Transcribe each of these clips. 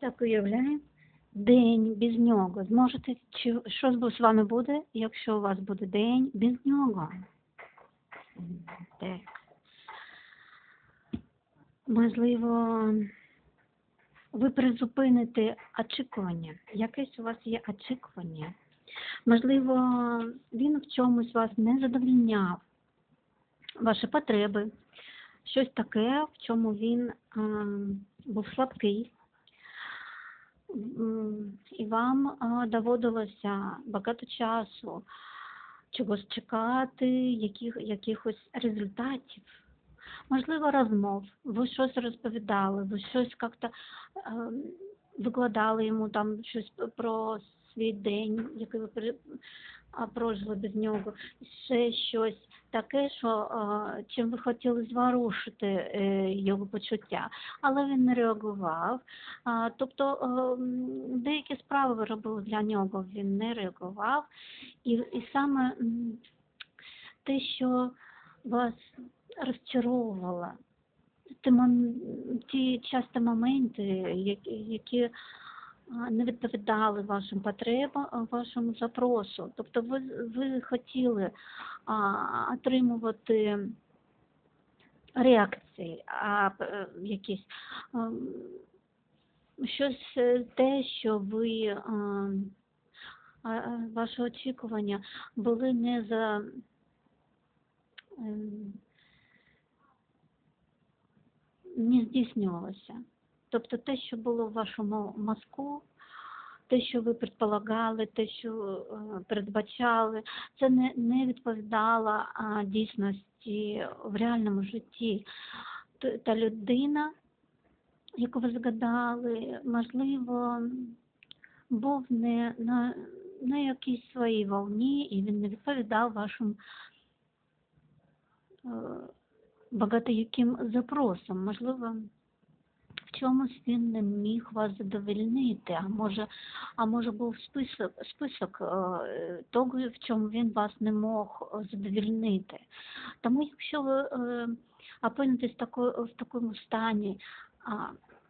так уявляємо. День без нього. Зможете, чи що з вами буде, якщо у вас буде день без нього? Так. Можливо, ви призупините очікування. Якесь у вас є очікування. Можливо, він в чомусь вас не задовільняв, ваші потреби, щось таке, в чому він ем, був слабкий. І вам доводилося багато часу чогось чекати, яких, якихось результатів. Можливо, розмов, ви щось розповідали, ви щось як-то викладали йому там щось про свій день, який ви прожили без нього, ще щось таке, що чим ви хотіли зворушити е, його почуття, але він не реагував. Тобто ем, деякі справи ви робили для нього, він не реагував. І, і саме те, що вас розчаровувало, ті, часто моменти, які, а, не відповідали вашим потребам, вашому запросу. Тобто ви, ви хотіли а, отримувати реакції, а якісь ем, щось е, те, що ви а, а, ваші очікування були не за ем, не здійснювалося. Тобто те, що було в вашому мозку, те, що ви предполагали, те, що е, передбачали, це не, не відповідало дійсності в реальному житті. Та людина, яку ви згадали, можливо, був не на, на якійсь своїй волні, і він не відповідав вашим е, багатояким запросам. Можливо, в чомусь він не міг вас задовольнити, а може, а може був список, список е, того, в чому він вас не мог е, задовольнити. Тому якщо ви е, опинитесь тако, в такому стані,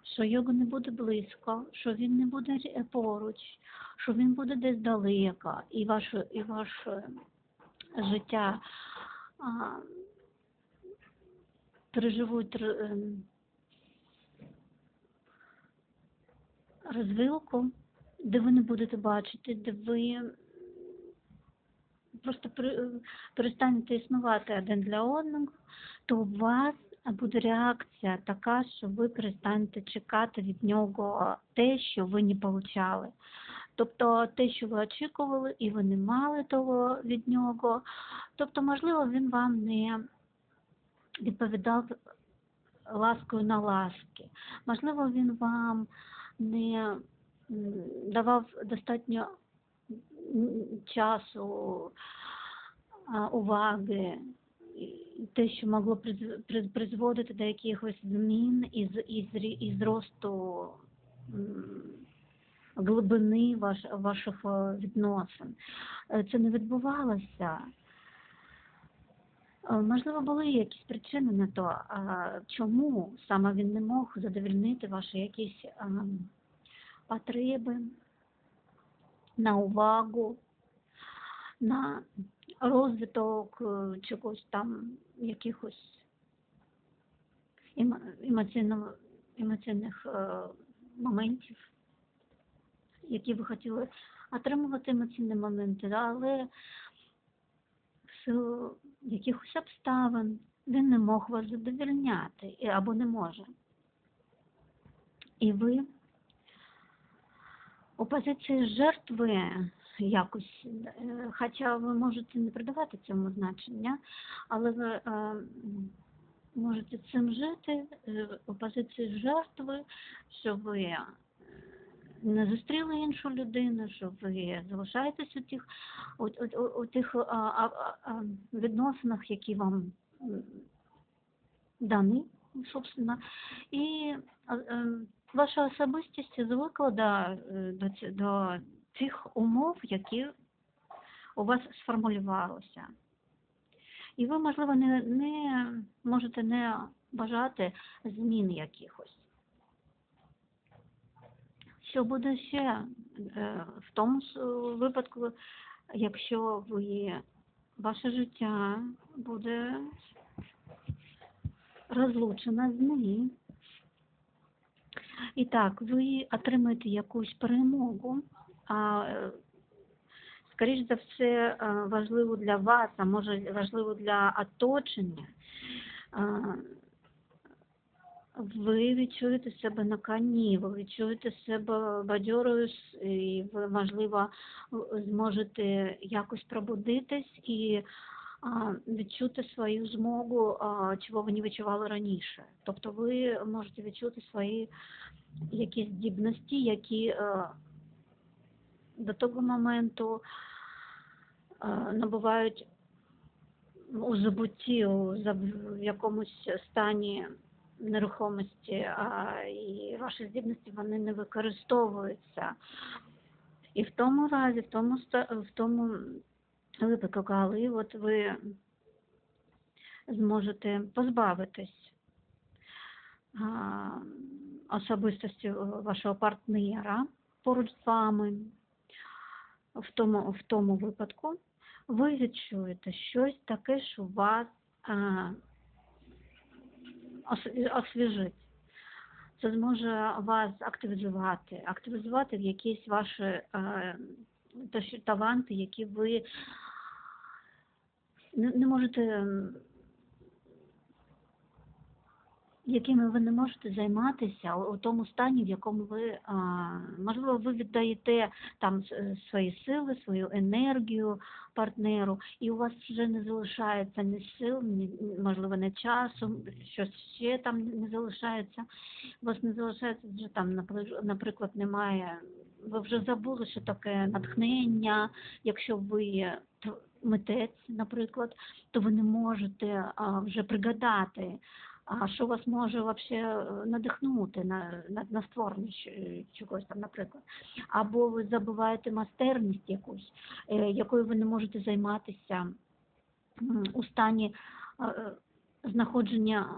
що його не буде близько, що він не буде поруч, що він буде десь далеко, і ваше, і ваше життя а, переживуть розвилку, де ви не будете бачити, де ви просто при- перестанете існувати один для одного, то у вас буде реакція така, що ви перестанете чекати від нього те, що ви не получали. Тобто те, що ви очікували, і ви не мали того від нього. Тобто, можливо, він вам не відповідав ласкою на ласки. Можливо, він вам не давав достатньо часу, уваги, те, що могло приз- приз- призводити до якихось змін і, з- і, зрі- і зросту глибини ваш, ваших е, відносин. Е, Це не відбувалося. Е, Можливо, були якісь причини на то, чому саме він не мог задовольнити ваші якісь ем, потреби на увагу, на розвиток е, чогось там, якихось емо- емоційно, емоційних е, моментів, які ви хотіли отримувати емоційні моменти, але в якихось обставин він не мог вас задовольняти і- або не може. І ви у позиції жертви якось, е, хоча ви можете не придавати цьому значення, але ви е, можете цим жити е, у позиції жертви, що ви не зустріли іншу людину, що ви залишаєтесь у тих, у, у, у, тих а, а, а, а, відносинах, які вам дані, собственно, і а, е, ваша особистість звикла до, до, до цих умов, які у вас сформулювалися. І ви, можливо, не, не можете не бажати змін якихось. Що буде ще е, в тому ж випадку, якщо ви ваше життя буде розлучено з ним. І так, ви отримаєте якусь перемогу, а е, скоріш за все е, важливо для вас, а може важливо для оточення. Ви відчуєте себе на коні, ви відчуєте себе бадьорою і ви, можливо, зможете якось пробудитись і відчути свою змогу, чого ви не відчували раніше. Тобто ви можете відчути свої якісь здібності, які е, до того моменту е, набувають у забутті, у якомусь стані нерухомості, а і ваші здібності вони не використовуються. І в тому разі, в тому, в тому випадку, коли от ви зможете позбавитись а, особистості вашого партнера поруч з вами, в тому, в тому випадку ви відчуєте щось таке, що вас а, освіжить. Це зможе вас активізувати, активізувати в якісь ваші е, таланти, які ви не, можете, якими ви не можете займатися у тому стані, в якому ви, можливо, ви віддаєте там свої сили, свою енергію партнеру, і у вас вже не залишається ні сил, ні, можливо, не часу, щось ще там не залишається. У вас не залишається вже там, напри- наприклад, немає. Ви вже забули, що таке натхнення, якщо ви митець, наприклад, то ви не можете вже пригадати, а що вас може вообще е, надихнути на, на, на створення чогось там, наприклад. Або ви забуваєте майстерність якусь, е, якою ви не можете займатися у стані е, знаходження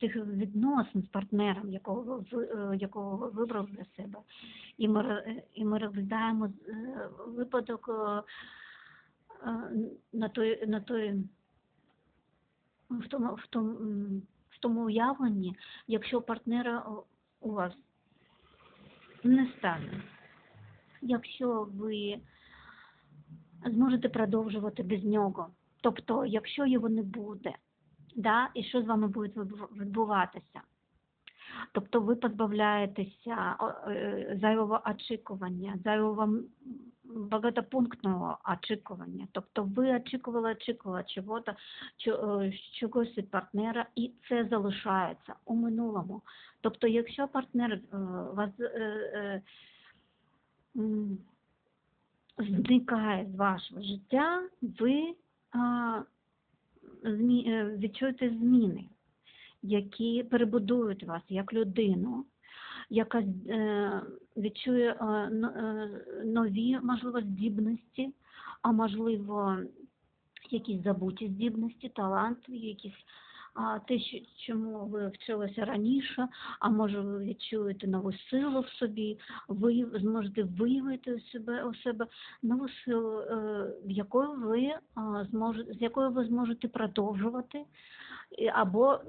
тих відносин з партнером, якого ви, якого ви для себе. І ми, і ми розглядаємо випадок на той, на той в тому, в тому, в тому уявленні, якщо партнера у- у вас не стане, якщо ви зможете продовжувати без нього, тобто, якщо його не буде, да, і що з вами буде відбу- відбуватися? Тобто ви позбавляєтеся е, зайвого очікування, зайвого багатопунктного очікування. Тобто ви очікували, очікували чого-то, чо- е, чогось від партнера, і це залишається у минулому. Тобто, якщо партнер е, вас е, зникає з вашого життя, ви відчуєте зміни які перебудують вас як людину, яка е, відчує е, е, нові, можливо, здібності, а можливо, якісь забуті здібності, таланти, якісь те, чому ви вчилися раніше, а може ви відчуєте нову силу в собі, ви зможете виявити у себе, у себе нову силу, в якою ви зможете, з якою ви зможете продовжувати або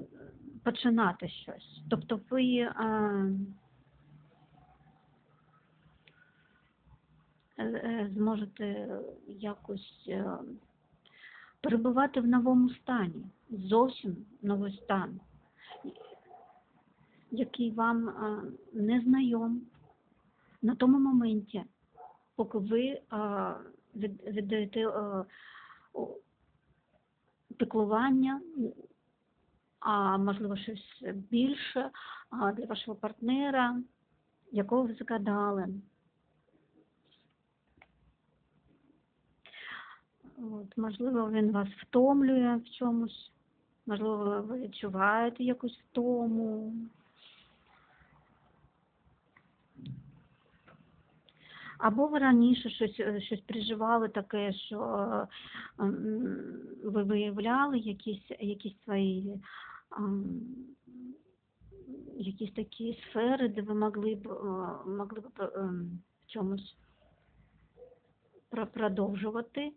починати щось. Тобто ви е, е, зможете якось е, перебувати в новому стані, зовсім новий стан, який вам е, не знайом на тому моменті, поки ви е, віддаєте е, піклування а можливо щось більше для вашого партнера, якого ви загадали. От, можливо, він вас втомлює в чомусь, можливо, ви відчуваєте якусь втому. Або ви раніше щось, е, щось переживали таке, що е, ви виявляли якісь, якісь свої якісь такі сфери, де ви могли б, е, могли б в чомусь про- продовжувати,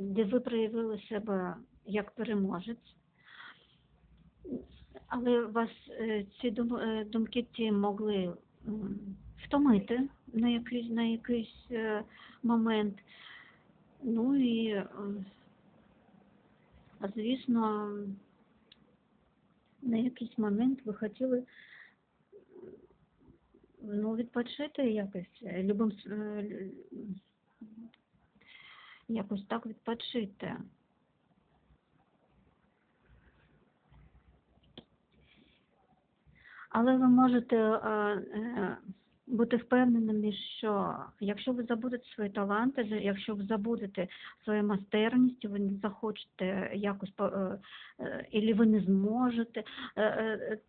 де ви проявили себе як переможець. Але вас е, ці е, думки ті могли втомити на якийсь, на якийсь е, момент. Ну і, звісно, на якийсь момент ви хотіли ну, відпочити якось, любим, якось так відпочити. Але ви можете е, е, бути впевненими, що якщо ви забудете свої таланти, якщо ви забудете свою майстерність, ви не захочете якось, по- е, ви не зможете,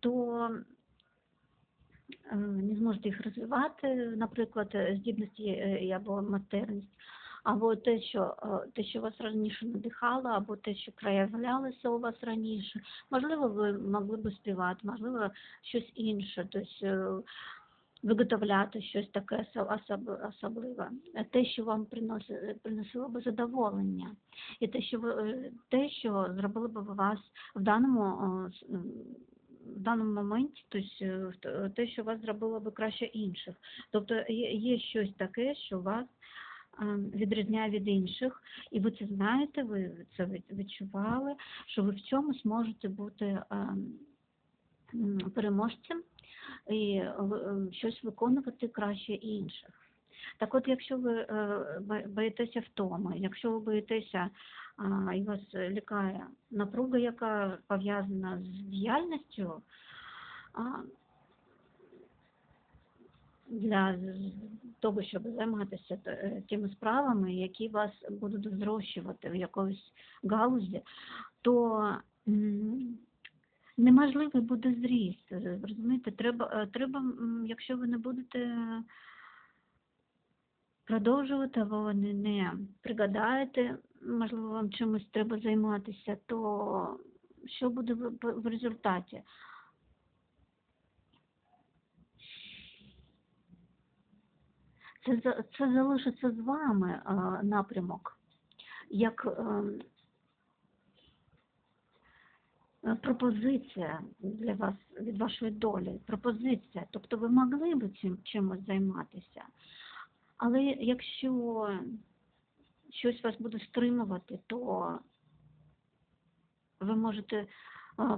то не зможете їх розвивати, наприклад, е, здібності е, або майстерність, або те, що е, те, що вас раніше надихало, або те, що проявлялося у вас раніше. Можливо, ви могли б співати, можливо, щось інше, тобто е, виготовляти щось таке особливе, Е, те, що вам приносило, приносило б задоволення, і те, що ви е, те, що зробило б вас в даному е, в даному моменті, тобто те, що вас зробило би краще інших. Тобто є, є щось таке, що вас е, відрізняє від інших, і ви це знаєте, ви це від- відчували, що ви в чомусь можете бути переможцем і щось виконувати краще інших. Так от, якщо ви е, боїтеся втоми, якщо ви боїтеся і вас лякає напруга, яка пов'язана з діяльністю, для того, щоб займатися е, тими справами, які вас будуть зрощувати в якоїсь галузі, то м, неможливий буде зріст. Розумієте, треба, е, треба, якщо ви не будете продовжувати, або ви не, пригадаєте, можливо, вам чимось треба займатися, то що буде в, результаті? Це, це залишиться з вами е, напрямок, як е, е, пропозиція для вас від вашої долі, пропозиція. Тобто ви могли б цим чимось займатися, але якщо щось вас буде стримувати, то ви можете е,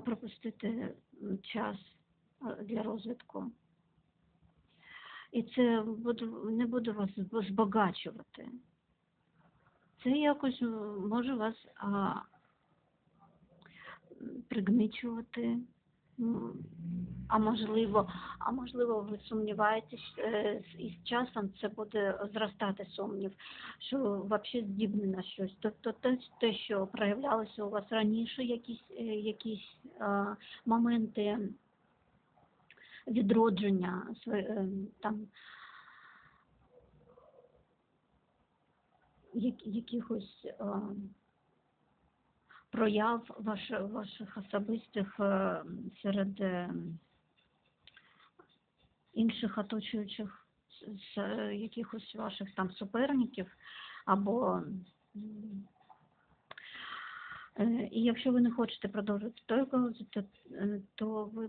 пропустити час е, для розвитку. І це не буде вас збагачувати. Це якось може вас пригничувати, а можливо, а можливо, ви сумніваєтесь, е, і з часом це буде зростати сумнів, що взагалі здібні на щось. Тобто те, що проявлялося у вас раніше, якісь, е, якісь е, моменти відродження е, там як- якихось е, прояв ваш, ваших особистих е, серед е, інших оточуючих з, якихось ваших там суперників або Е, І якщо ви не хочете продовжувати той галузі, то, то, ви,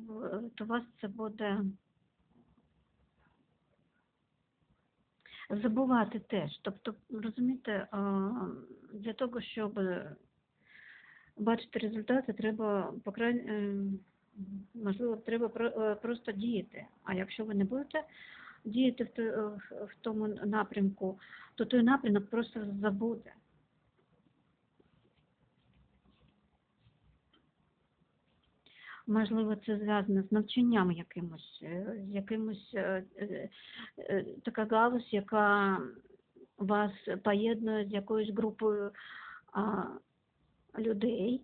то вас це буде забувати теж. Тобто, розумієте, для того, щоб бачити результати, треба, по крайній, е, можливо, треба е, просто діяти. А якщо ви не будете діяти е, в- тому напрямку, то той напрямок просто забуде. Можливо, це зв'язано з навчанням якимось, з якимось така галузь, яка вас поєднує з якоюсь групою людей.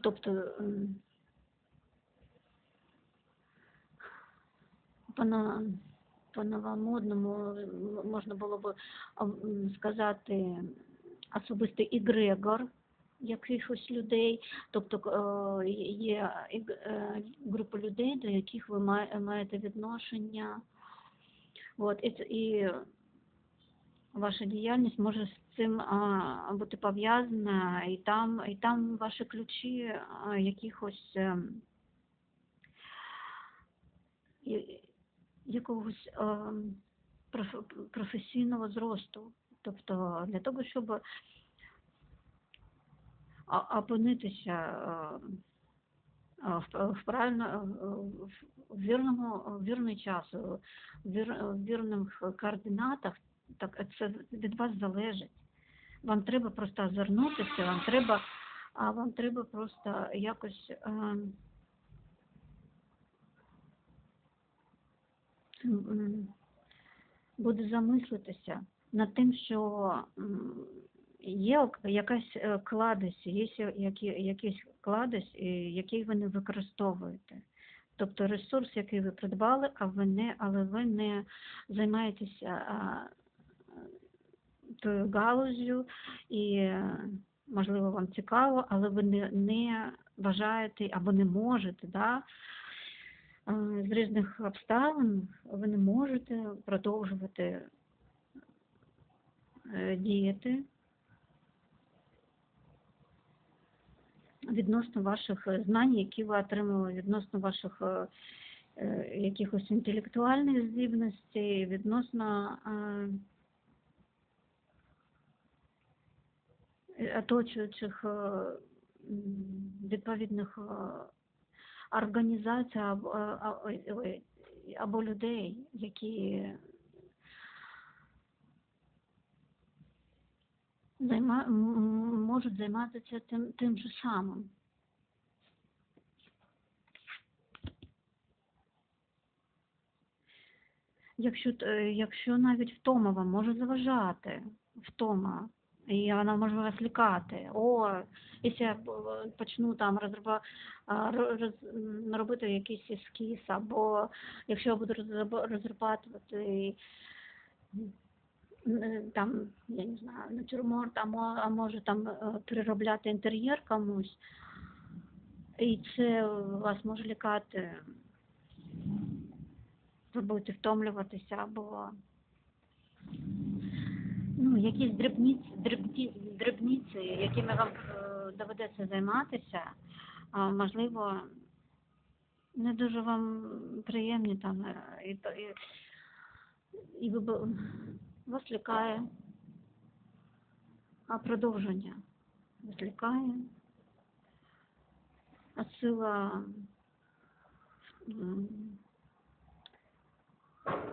Тобто м, по по новомодному можна було б сказати особистий ігрегор якихось людей, тобто е, є е, група людей, до яких ви маєте відношення. От, і ваша діяльність може з цим а, бути пов'язана, і там, і там ваші ключі якихось ем, якогось ем, проф- професійного зросту. Тобто для того, щоб опинитися е, е, в, правильно в- вірному в вірний час, вір, в вірних координатах, так це від вас залежить. Вам треба просто озирнутися, вам треба, а вам треба просто якось е, буде замислитися над тим, що є якась е, кладезь, є якийсь кладезь, е, який ви не використовуєте. Тобто ресурс, який ви придбали, а ви не, але ви не займаєтеся тою галузю і, можливо, вам цікаво, але ви не, не бажаєте або не можете, да, е, з різних обставин ви не можете продовжувати е, діяти відносно ваших знань, які ви отримали, відносно ваших е, якихось інтелектуальних здібностей, відносно е, е, оточуючих е, відповідних е, організацій ой, або людей, які займа, можуть займатися тим, тим же самим. Якщо, е, якщо навіть втома вам може заважати, втома, і вона може вас лякати. О, якщо я почну там розроба, роз, робити якийсь ескіз, або якщо я буду розроба- там, я не знаю, натюрморт, а, мо- а може там е, переробляти інтер'єр комусь, і це вас може лякати, ви будете втомлюватися або ну, якісь дрібниці, дрібні, дрібниці, якими вам е, доведеться займатися, а, можливо, не дуже вам приємні там, е, і, і, і ви, вас лякає а продовження. Вас лякає, а сила м,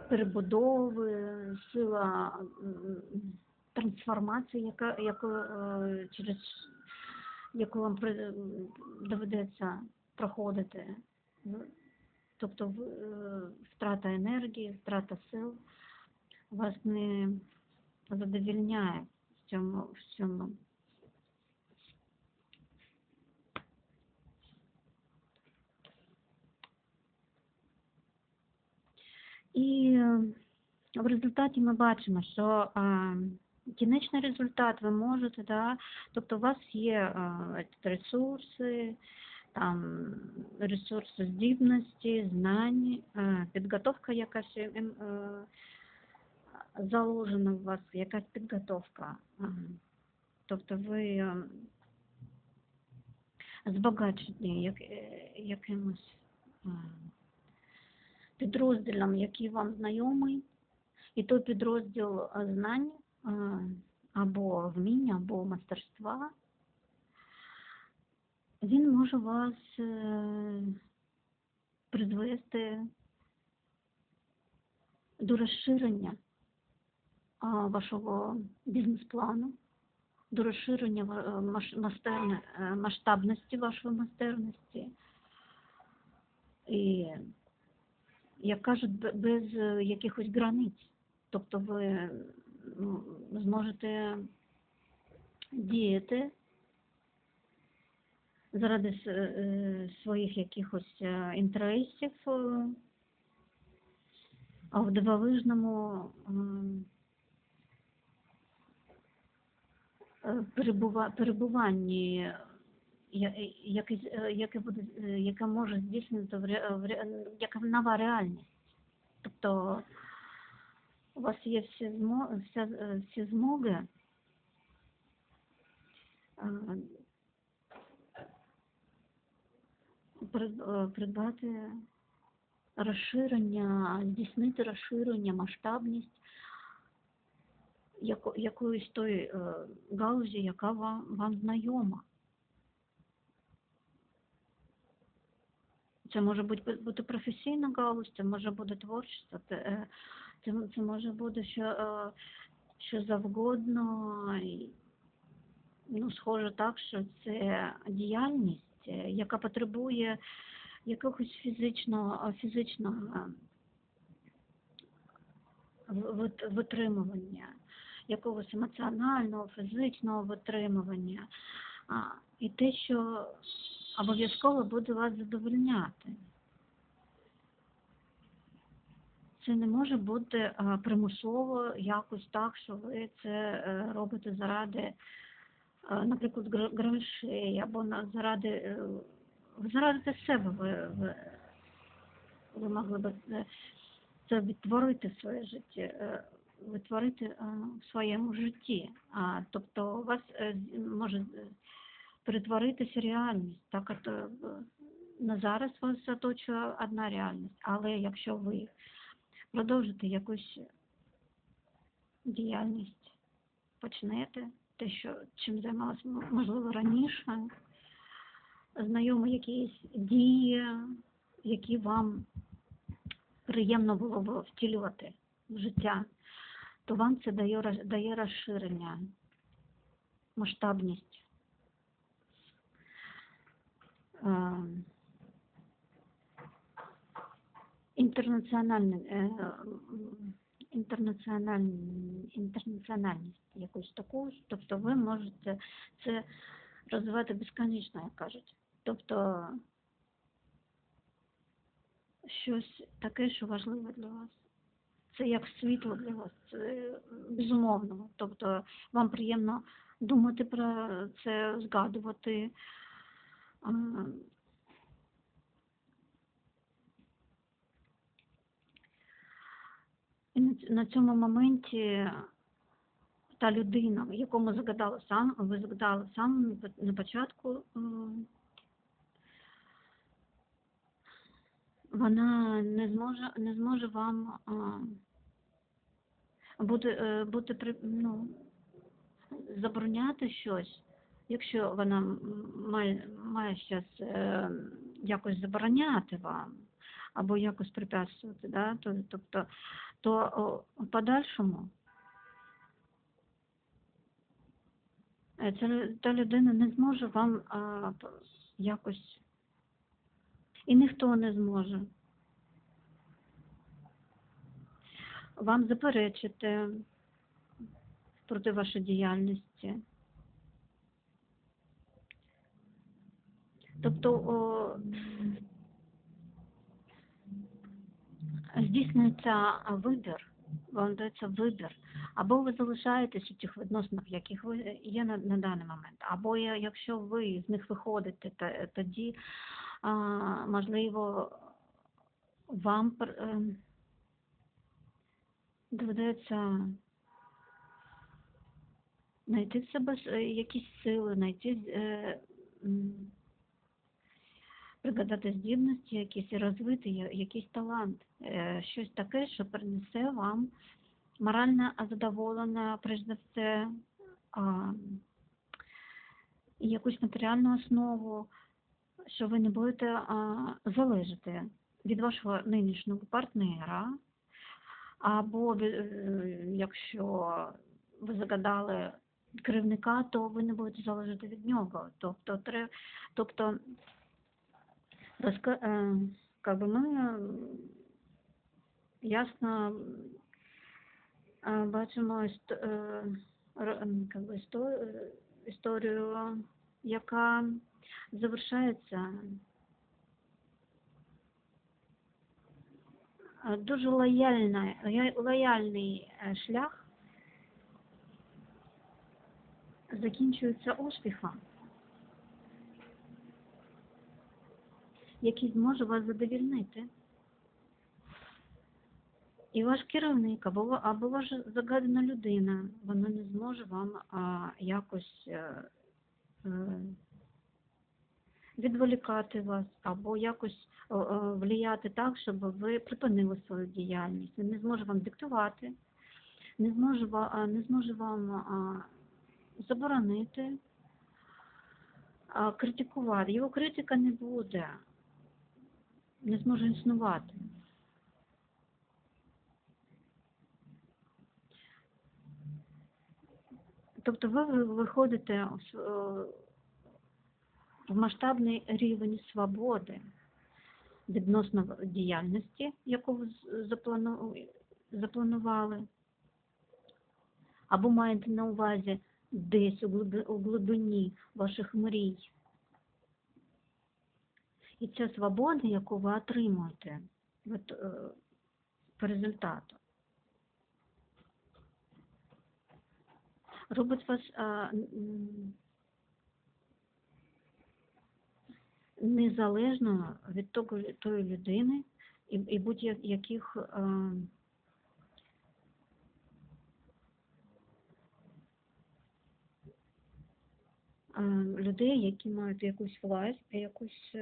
перебудови, сила трансформації, яка, яку, е, через яку вам доведеться проходити. Тобто е, втрата енергії, втрата сил вас не задовільняє в цьому, в цьому. І е, в результаті ми бачимо, що е, кінечний результат ви можете, да, тобто у вас є е, ресурси, там ресурси здібності, знань, підготовка якась ем, заложена у вас, якась підготовка. Тобто ви збагачені як, якимось підрозділом, який вам знайомий, і той підрозділ е, знань е, або вміння, або мастерства, він може вас е, призвести до розширення вашого бізнес-плану, до розширення мастерне- масштабності вашої майстерності. І, як кажуть, бе- без е, якихось границь. Тобто ви ну, зможете діяти заради е, своїх якихось е, інтересів, а в дивовижному перебуванні, яке, е, яке, буде, е, яке може здійснити в, в, яка нова реальність. Тобто у вас є всі, змо, вся, е, всі змоги е, прид- е, придбати розширення, здійснити розширення, масштабність яко, якоїсь той е, галузі, яка вам, вам знайома. Це може бути, професійна галузь, це може бути творчість, це, е, це, це може бути що, е, що завгодно. Ну, схоже так, що це діяльність, е, яка потребує якогось фізичного, фізичного витримування, якогось емоціонального, фізичного витримування. І те, що обов'язково буде вас задовольняти. Це не може бути примусово якось так, що ви це е, робите заради, е, наприклад, гро- грошей або заради, е, заради себе ви, ви, ви могли б е, це відтворити в своє життя, е, відтворити е, в своєму житті. Тобто у вас е, може е, перетворитися реальність. Так от е, на зараз вас оточує одна реальність, але якщо ви продовжите якусь діяльність, почнете те, що чим займалися м- можливо раніше, знайомі якісь дії, які вам приємно було б втілювати в життя, то вам це дає, дає розширення, масштабність. Е, Інтернаціональне, е, інтернаціональність якусь таку, тобто ви можете це розвивати безконечно, як кажуть. Тобто щось таке, що важливе для вас. Це як світло для вас, це безумовно. Тобто вам приємно думати про це, згадувати. І на цьому моменті та людина, якому загадали сам, ви загадали сам на початку, е, вона не зможе, не зможе вам бути, е, бути ну, забороняти щось, якщо вона має, має щас е, якось забороняти вам або якось препятствувати, да? то, тобто, то в подальшому е, ця, та людина не зможе вам п- якось і ніхто не зможе вам заперечити проти вашої діяльності. Тобто о, здійснюється вибір, вам дається вибір. Або ви залишаєтесь у тих відносинах, яких ви є на, на даний момент, або якщо ви з них виходите, то- тоді, а, можливо, вам ем, доведеться знайти в себе е, якісь сили, знайти е, пригадати здібності, якісь і розвити якийсь талант, е, щось таке, що принесе вам моральне задоволення, перш за все, якусь матеріальну основу, що ви не будете залежати від вашого нинішнього партнера, або е, якщо ви загадали керівника, то ви не будете залежати від нього. Тобто, тобто Раска... э, как бы мы э, ясно э, бачимо іст... е, р- м, как би, істо... е, історію, яка завершається е, дуже лояльна, лоя- лояльний е, шлях закінчується успіхом, Який зможе вас задовільнити. І ваш керівник або, або ваша загадана людина, вона не зможе вам а, якось е, е, відволікати вас або якось влияти так, щоб ви припинили свою діяльність. Він не зможе вам диктувати, не зможе, не зможе вам а, заборонити, а, критикувати. Його критика не буде, не зможе існувати. Тобто ви ви- виходите е, в масштабний рівень свободи відносно діяльності, яку ви запланували, або маєте на увазі десь у глибині ваших мрій. І ця свобода, яку ви отримуєте от, е, по результату, робить вас а, незалежно від того, тої людини і, і будь-яких а, людей, які мають якусь власть, якусь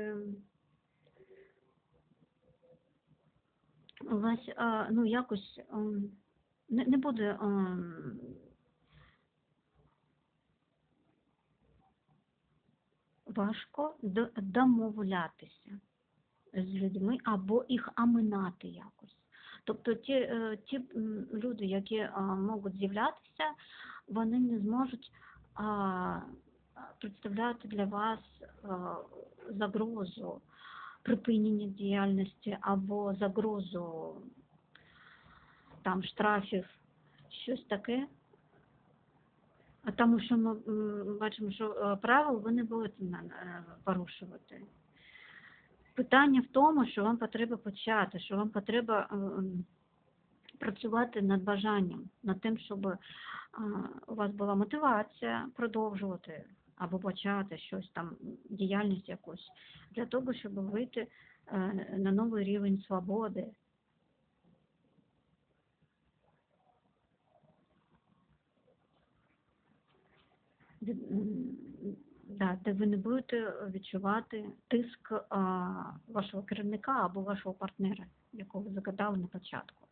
вас а, ну якось ем, не, не буде ем, важко домовлятися з людьми або їх оминати якось. Тобто ті, е, ті люди, які е, можуть з'являтися, вони не зможуть представляти для вас загрозу припинення діяльності або загрозу там штрафів, щось таке. Тому що ми бачимо, що е, правил ви не будете е, порушувати. Питання в тому, що вам потрібно почати, що вам потрібно е, працювати над бажанням, над тим, щоб у вас була мотивація продовжувати або почати щось там, діяльність якусь, для того, щоб вийти е, на новий рівень свободи. да, де ви не будете відчувати тиск а, вашого керівника або вашого партнера, якого ви загадали на початку.